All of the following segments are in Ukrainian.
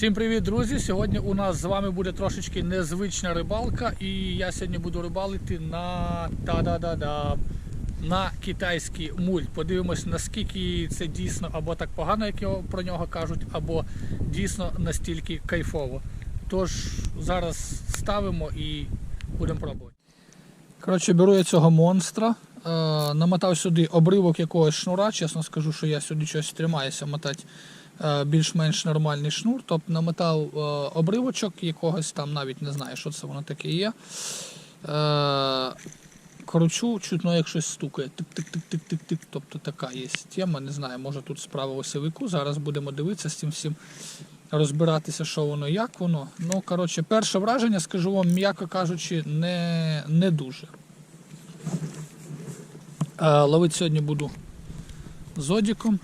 Всім привіт, друзі! Сьогодні у нас з вами буде трошечки незвична рибалка, і я сьогодні буду рибалити на та-да-да-да, на китайський мульт. Подивимось, наскільки це дійсно або так погано, як його про нього кажуть, або дійсно настільки кайфово. Тож зараз ставимо і будемо пробувати. Коротше, беру я цього монстра. Е, намотав сюди обривок якогось шнура. Чесно скажу, що я сюди щось тримаюся мотати більш-менш нормальний шнур. Тобто намотав е, обривочок якогось там, навіть не знаю, що це воно таке є. Е, кручу, чутно, як щось стукає. Тик-тик-тик-тик-тик-тик. Тобто така є тема. Не знаю, може тут справа осьовику. Зараз будемо дивитися з цим всім. Розбиратися, що воно, як воно. Ну, коротше, перше враження, скажу вам, м'яко кажучи, не, не дуже. Е, Ловити сьогодні буду зодіком,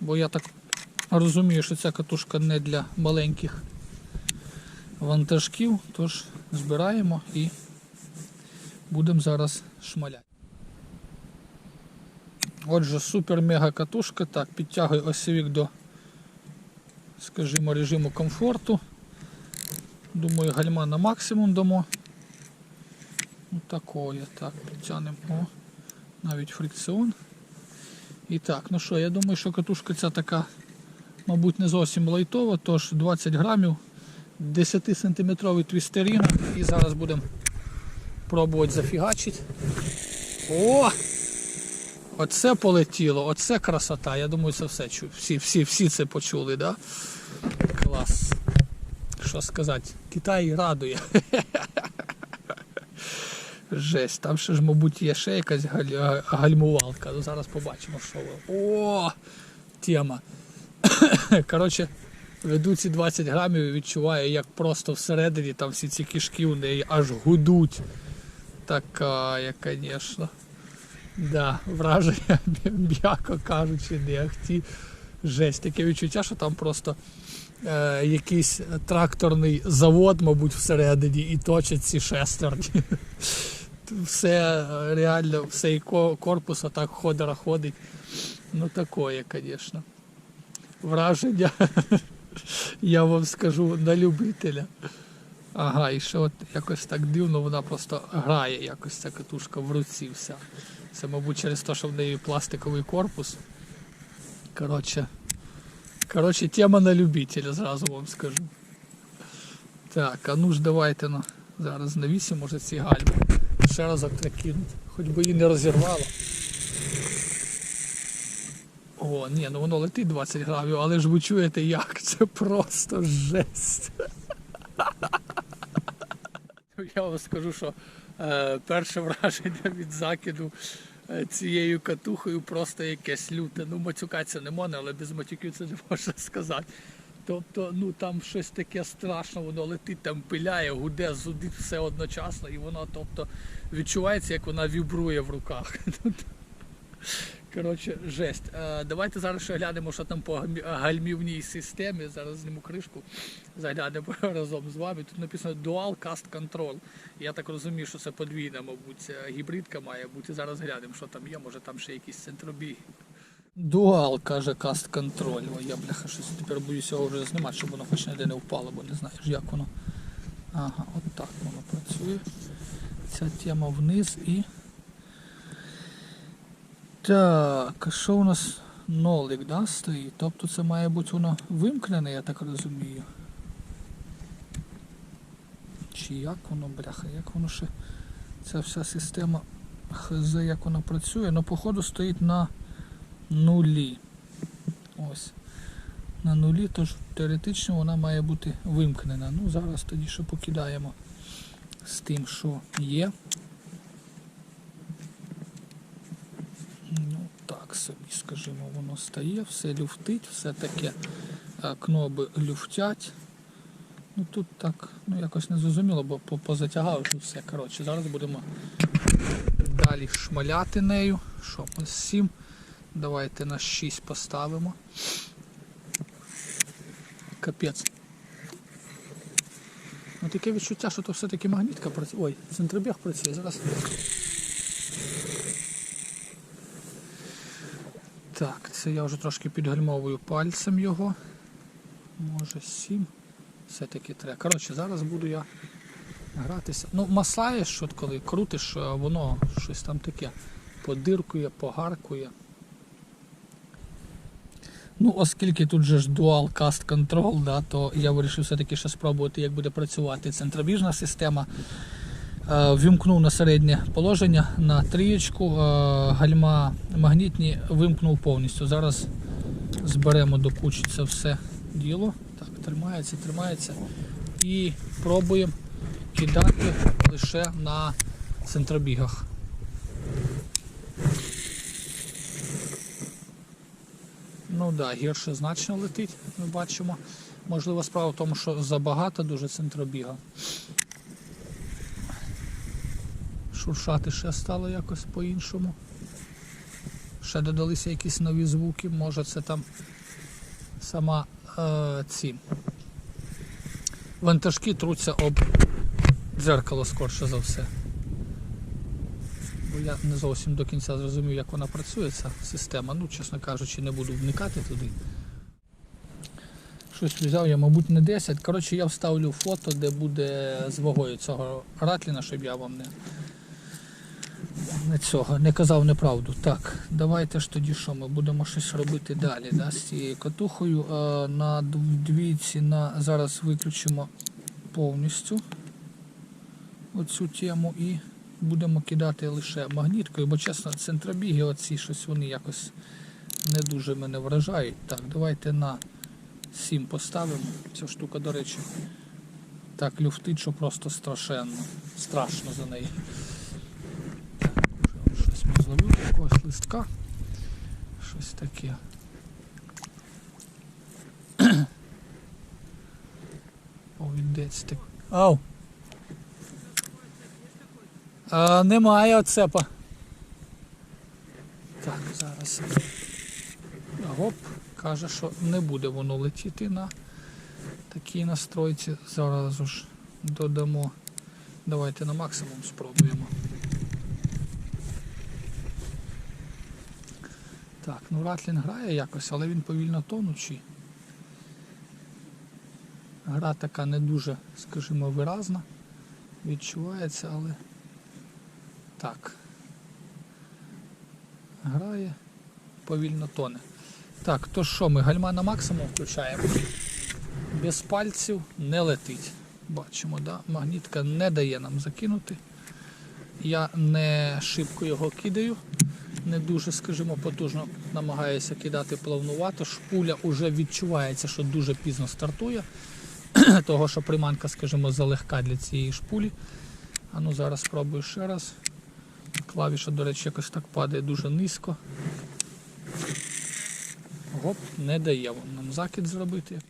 бо я так розумію, що ця катушка не для маленьких вантажків, тож збираємо і будемо зараз шмаляти. Отже, супер-мега катушка. Так, підтягую осьовик до, скажімо, режиму комфорту. Думаю, гальма на максимум дамо. Ну такое, так, підтягнемо. О, навіть фрикціон. І так, ну що, я думаю, що катушка ця така, мабуть, не зовсім лайтова, тож 20 грамів, 10 сантиметровий твістерін. І зараз будемо пробувати зафігачити. О! Оце полетіло, оце красота. Я думаю, це все. Всі, всі, всі це почули, да? Клас. Що сказати? Китай радує. Жесть, там ще ж, мабуть, є ще якась галь- гальмувалка. Ну, зараз побачимо, що. О! Тема. Коротше, веду ці 20 грамів і відчуваю, як просто всередині там всі ці кишки у неї аж гудуть. Така, звісно. Да, враження, м'яко кажучи, не ахті. Жесть, таке відчуття, що там просто е, якийсь тракторний завод, мабуть, всередині і точать ці шестерні. Все е, реально, все і корпус отак ходора ходить. Ну такое, звісно. Враження, я вам скажу, на любителя. Ага, і ще от якось так дивно, вона просто грає якось ця катушка в руці вся. Це, мабуть, через те, що в неї пластиковий корпус. Коротше, коротше, тема на любителя, зразу вам скажу. Так, а ну ж давайте ну, зараз навісимо, може ці гальми. Ще разок так. Хоч би її не розірвало. О, ні, ну воно летить 20 грамів, але ж ви чуєте як? Це просто жесть. Я вам скажу, що е, перше враження від закиду е, цією катухою просто якесь люте. Ну, матюкатися не можна, але без матюків це не можна сказати. Тобто, ну там щось таке страшне, воно летить, там пиляє, гуде, зудить все одночасно, і воно тобто, відчувається, як вона вібрує в руках. Коротше, жесть. Е, давайте зараз ще глянемо, що там по гальмівній системі. Зараз зніму кришку, заглянемо разом з вами. Тут написано Dual Cast Control. Я так розумію, що це подвійна, мабуть, е, гібридка має бути. Зараз глянемо, що там є, може там ще якийсь центробій. Дуал, каже Cast Control. Ой, я бляха щось тепер боюся його вже знімати, щоб воно хоч ніде не впало, бо не знаєш, як воно. Ага, от так воно працює. Ця тема вниз і. Так, а що у нас нолик, да, стоїть? Тобто це має бути воно вимкнене, я так розумію. Чи як воно, бляха, як воно ще ця вся система хз, як вона працює, ну походу стоїть на нулі. Ось. На нулі, тож теоретично вона має бути вимкнена. Ну, зараз тоді ще покидаємо з тим, що є. Ну, так собі, скажімо, воно стає, все люфтить, все таке е, кноби люфтять. Ну тут так, ну якось не зрозуміло, бо позатягав все. Коротше, зараз будемо далі шмаляти нею. Що, ось 7. Давайте на 6 поставимо. Капець. Ну таке відчуття, що то все-таки магнітка працює. Ой, центробіг працює. Зараз. Так, це я вже трошки підгальмовую пальцем його. Може 7. Все-таки треба. Коротше, зараз буду я гратися. Ну, масаєш, от коли крутиш, воно щось там таке подиркує, погаркує. Ну, оскільки тут же ж Dual Cast Control, да, то я вирішив все-таки ще спробувати, як буде працювати центробіжна система. Е, Вімкнув на середнє положення на трієчку, е, гальма магнітні вимкнув повністю. Зараз зберемо до кучі це все діло. Так, тримається, тримається. І пробуємо кидати лише на центробігах. Ну да, гірше значно летить, ми бачимо. Можливо, справа в тому, що забагато дуже центробіга. Шуршати ще стало якось по-іншому. Ще додалися якісь нові звуки, може це там сама е, ці вантажки труться об дзеркало скорше за все. Бо я не зовсім до кінця зрозумів, як вона працює, ця система. Ну, чесно кажучи, не буду вникати туди. Щось взяв я, мабуть, не 10. Коротше, я вставлю фото, де буде з вагою цього ратліна, щоб я вам не, не цього, не казав неправду. Так, давайте ж тоді що, ми будемо щось робити далі да, з цією катухою. Е, на двійці на, зараз виключимо повністю оцю тему і будемо кидати лише магніткою, бо чесно, центробіги оці щось вони якось не дуже мене вражають. Так, давайте на 7 поставимо. Ця штука, до речі, так люфтить, що просто страшенно. Страшно за неї. Зловили, якогось листка. Щось таке. Повідець так. Ау! А, немає оцепа. Так, зараз. Гоп, каже, що не буде воно летіти на такій настройці. Зараз ж додамо. Давайте на максимум спробуємо. Так, ну Ратлін грає якось, але він повільно тонучий. Гра така не дуже, скажімо, виразна. Відчувається, але так. Грає, повільно тоне. Так, то що ми гальма на максимум включаємо? Без пальців не летить. Бачимо, да? магнітка не дає нам закинути. Я не шибко його кидаю, не дуже, скажімо, потужно намагаюся кидати плавнувато. Шпуля вже відчувається, що дуже пізно стартує. Того, що приманка, скажімо, залегка для цієї шпулі. А ну зараз спробую ще раз. Клавіша, до речі, якось так падає дуже низько. Гоп, не дає нам закид зробити.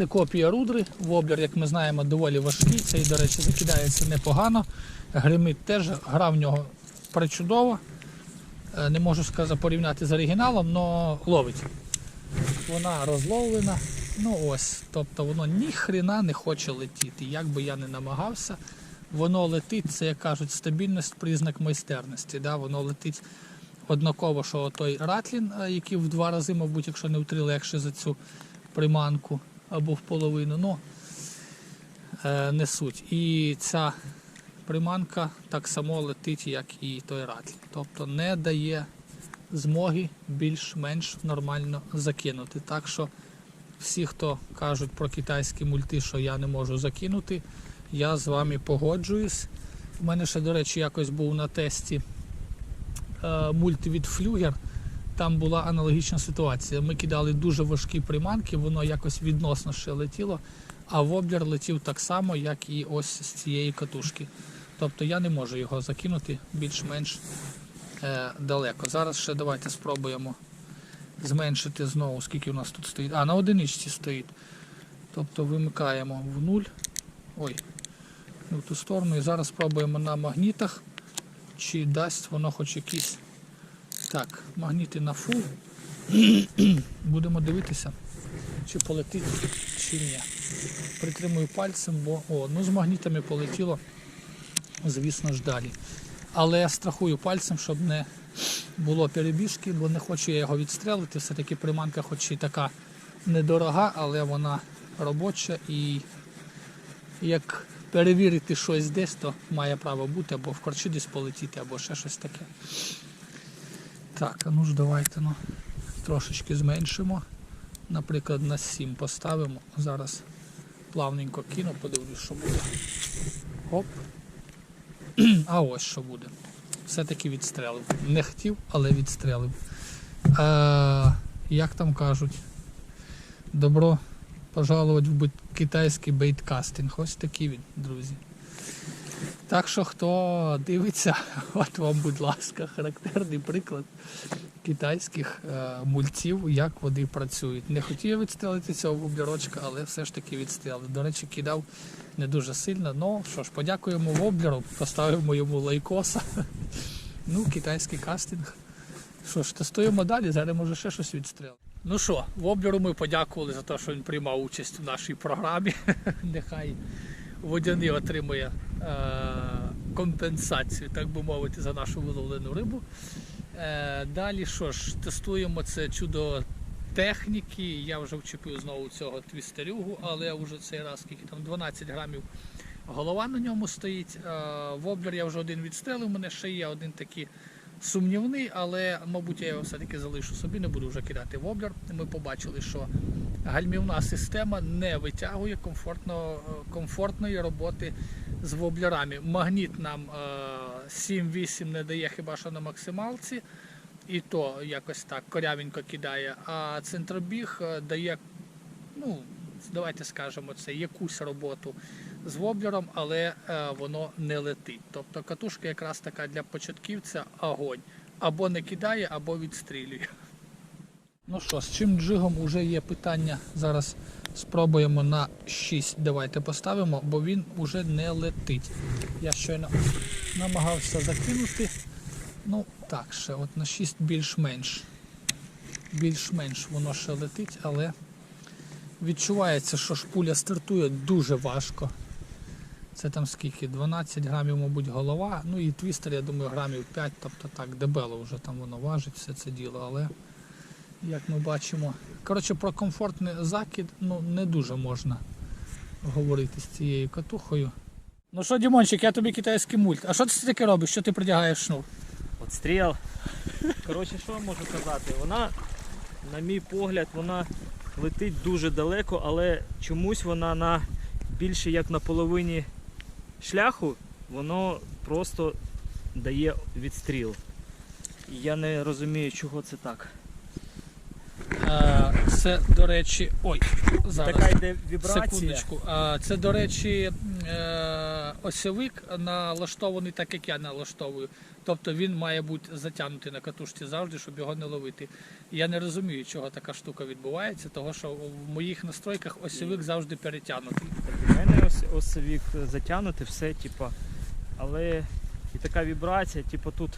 Це копія рудри. Воблер, як ми знаємо, доволі важкий. Цей, до речі, закидається непогано. Гримить теж, гра в нього причудова. Е, Не можу сказати порівняти з оригіналом, але ловить. Вона розловлена. Ну ось, тобто воно ні хрена не хоче летіти. Як би я не намагався, воно летить, це як кажуть, стабільність, признак майстерності. Да? Воно летить однаково, що той ратлін, е, який в два рази, мабуть, якщо не в три легше за цю приманку або в половину, ну е, несуть. І ця приманка так само летить, як і той ратлін. Тобто не дає змоги більш-менш нормально закинути. Так що всі, хто кажуть про китайські мульти, що я не можу закинути, я з вами погоджуюсь. У мене ще, до речі, якось був на тесті е, мульт від Флюгер. Там була аналогічна ситуація. Ми кидали дуже важкі приманки, воно якось відносно ще летіло, а воблер летів так само, як і ось з цієї катушки. Тобто я не можу його закинути більш-менш е, далеко. Зараз ще давайте спробуємо зменшити знову, скільки у нас тут стоїть. А, на одиничці стоїть. Тобто вимикаємо в нуль. Ой, в ту сторону. І зараз спробуємо на магнітах, чи дасть воно хоч якісь. Так, магніти на фул. Будемо дивитися, чи полетить, чи ні. Притримую пальцем, бо о, ну з магнітами полетіло, звісно ж далі. Але я страхую пальцем, щоб не було перебіжки, бо не хочу я його відстрелити. Все-таки приманка, хоч і така недорога, але вона робоча і як перевірити щось десь, то має право бути, або в корчі десь полетіти, або ще щось таке. Так, а ну ж давайте ну, трошечки зменшимо. Наприклад, на 7 поставимо. Зараз плавненько кину, подивлюсь, що буде. Оп. А ось що буде. Все-таки відстрелив. Не хотів, але відстрелив. Е, як там кажуть, добро пожаловать в китайський бейткастинг. Ось такий він, друзі. Так що, хто дивиться, от вам, будь ласка, характерний приклад китайських е, мульців, як вони працюють. Не хотів відстрелити цього воблерочка, але все ж таки відстрелив. До речі, кидав не дуже сильно. Ну що ж, подякуємо воблеру, поставимо йому лайкоса. Ну, китайський кастинг. Що ж, тестуємо далі, зараз може ще щось відстрелити. Ну що, воблеру ми подякували за те, що він приймав участь в нашій програмі. Нехай водяний отримує е, компенсацію, так би мовити, за нашу виловлену рибу. Е, далі що ж, тестуємо це чудо техніки. Я вже вчепив знову цього твістерюгу, але вже цей раз скільки там 12 грамів голова на ньому стоїть. Е, воблер я вже один відстрелив, у мене ще є один такий сумнівний, але, мабуть, я його все-таки залишу собі, не буду вже кидати воблер. Ми побачили, що гальмівна система не витягує комфортно, е, комфортної роботи з воблерами. Магніт нам е, 7-8 не дає хіба що на максималці, і то якось так корявенько кидає. А центробіг е, дає, ну, давайте скажемо, це якусь роботу з воблером, але е, воно не летить. Тобто катушка якраз така для початківця огонь. Або не кидає, або відстрілює. Ну що, з чим джигом вже є питання. Зараз спробуємо на 6. Давайте поставимо, бо він вже не летить. Я щойно намагався закинути. Ну так, ще от на 6 більш-менш. Більш-менш воно ще летить, але відчувається, що шпуля стартує дуже важко. Це там скільки? 12 грамів, мабуть, голова. Ну і твістер, я думаю, грамів 5, тобто так, дебело вже там воно важить все це діло, але як ми бачимо. Коротше, про комфортний закид ну, не дуже можна говорити з цією катухою. Ну що, Дімончик, я тобі китайський мульт. А що ти таке робиш? Що ти придягаєш шнур? От стріл. Коротше, що я можу казати? Вона, на мій погляд, вона летить дуже далеко, але чомусь вона на більше як на половині шляху, воно просто дає відстріл. Я не розумію, чого це так. Е, Це, до речі, ой, зараз. Така йде вібрація. Секундочку. Це, до речі, е, осьовик налаштований так, як я налаштовую. Тобто він має бути затягнутий на катушці завжди, щоб його не ловити. Я не розумію, чого така штука відбувається, тому що в моїх настройках осьовик завжди перетягнутий. У мене ось осовік затягнутий, все, типа. Але і така вібрація, типу тут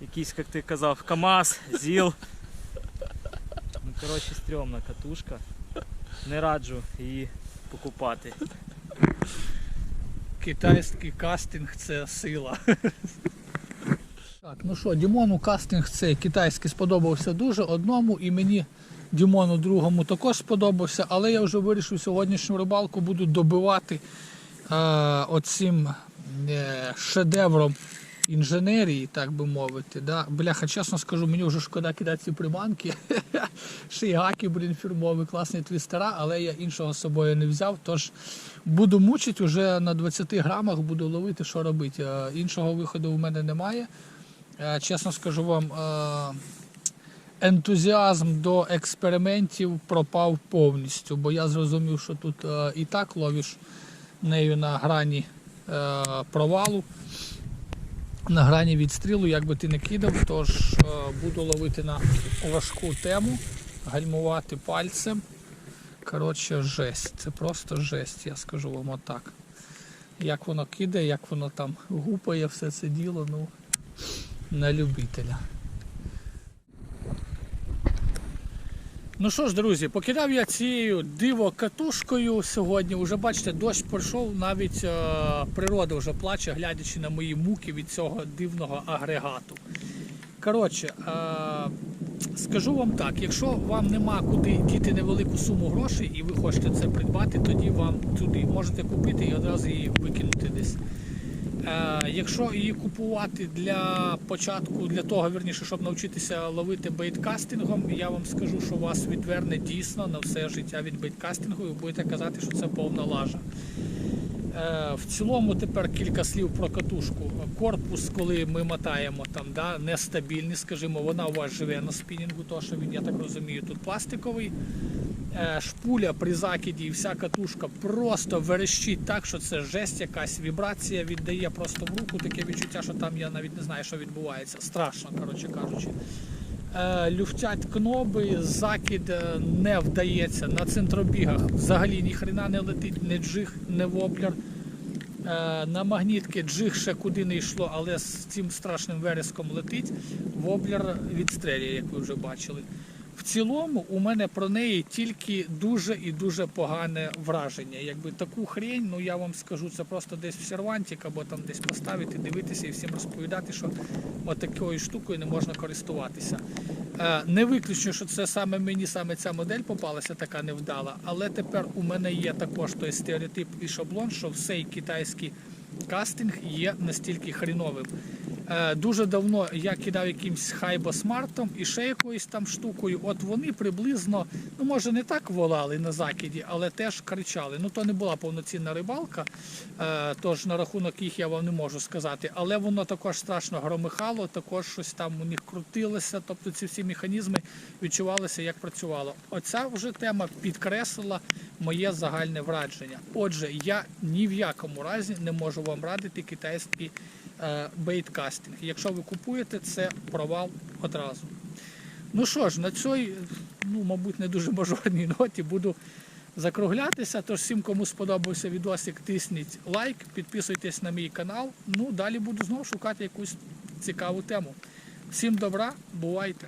якийсь, як ти казав, КАМАЗ, ЗІЛ. Коротше, стрьомна катушка. Не раджу її покупати. Китайський кастинг це сила. Так, ну що, Дімону кастинг цей китайський сподобався дуже одному і мені Дімону другому також сподобався, але я вже вирішив сьогоднішню рибалку буду добивати е, оцим е, шедевром інженерії, так би мовити. Да? Бляха, чесно скажу, мені вже шкода кидати ці приманки. Шейгаки, блін, фірмові, класні твістера, але я іншого з собою не взяв. Тож буду мучити вже на 20 грамах, буду ловити, що робити. Е, Іншого виходу в мене немає. Е, Чесно скажу вам, е, ентузіазм до експериментів пропав повністю, бо я зрозумів, що тут і так ловиш нею на грані провалу, на грані відстрілу, як би ти не кидав, тож е, буду ловити на важку тему, гальмувати пальцем. Коротше, жесть. Це просто жесть, я скажу вам отак. Як воно кидає, як воно там гупає все це діло, ну, на любителя. Ну що ж, друзі, покидав я цією диво катушкою сьогодні. Уже бачите, дощ пройшов, навіть е, природа вже плаче, глядячи на мої муки від цього дивного агрегату. Коротше, е, скажу вам так, якщо вам нема куди діти невелику суму грошей і ви хочете це придбати, тоді вам туди можете купити і одразу її викинути якщо її купувати для початку, для того, вірніше, щоб навчитися ловити бейткастингом, я вам скажу, що вас відверне дійсно на все життя від бейткастингу, і ви будете казати, що це повна лажа. Е, В цілому тепер кілька слів про катушку. Корпус, коли ми мотаємо там, да, нестабільний, скажімо, вона у вас живе на спінінгу, тому що він, я так розумію, тут пластиковий. Е, Шпуля при закиді і вся катушка просто верещить так, що це жесть якась вібрація віддає просто в руку. Таке відчуття, що там я навіть не знаю, що відбувається. Страшно, коротше кажучи. Е, Люфтять кноби, закид е, не вдається на центробігах. Взагалі ніхрена не летить, не джиг, не воблер. Е, На магнітки джиг ще куди не йшло, але з цим страшним вереском летить. Воблер відстрелює, як ви вже бачили. В цілому у мене про неї тільки дуже і дуже погане враження. Якби таку хрень, ну я вам скажу, це просто десь в сервантик або там десь поставити, дивитися і всім розповідати, що отакою штукою не можна користуватися. Е, Не виключно, що це саме мені саме ця модель попалася, така невдала, але тепер у мене є також той стереотип і шаблон, що всей китайський кастинг є настільки хріновим. Е, Дуже давно я кидав якимсь хайбосмартом і ще якоюсь там штукою. От вони приблизно, ну може не так волали на закиді, але теж кричали. Ну то не була повноцінна рибалка, е, тож на рахунок їх я вам не можу сказати. Але воно також страшно громихало, також щось там у них крутилося. Тобто ці всі механізми відчувалися, як працювало. Оця вже тема підкреслила моє загальне враження. Отже, я ні в якому разі не можу вам радити китайський е, бейткастинг. Якщо ви купуєте, це провал одразу. Ну що ж, на цій, ну, мабуть, не дуже мажорній ноті буду закруглятися. Тож всім, кому сподобався відосик, тисніть лайк, підписуйтесь на мій канал. Ну, далі буду знову шукати якусь цікаву тему. Всім добра, бувайте!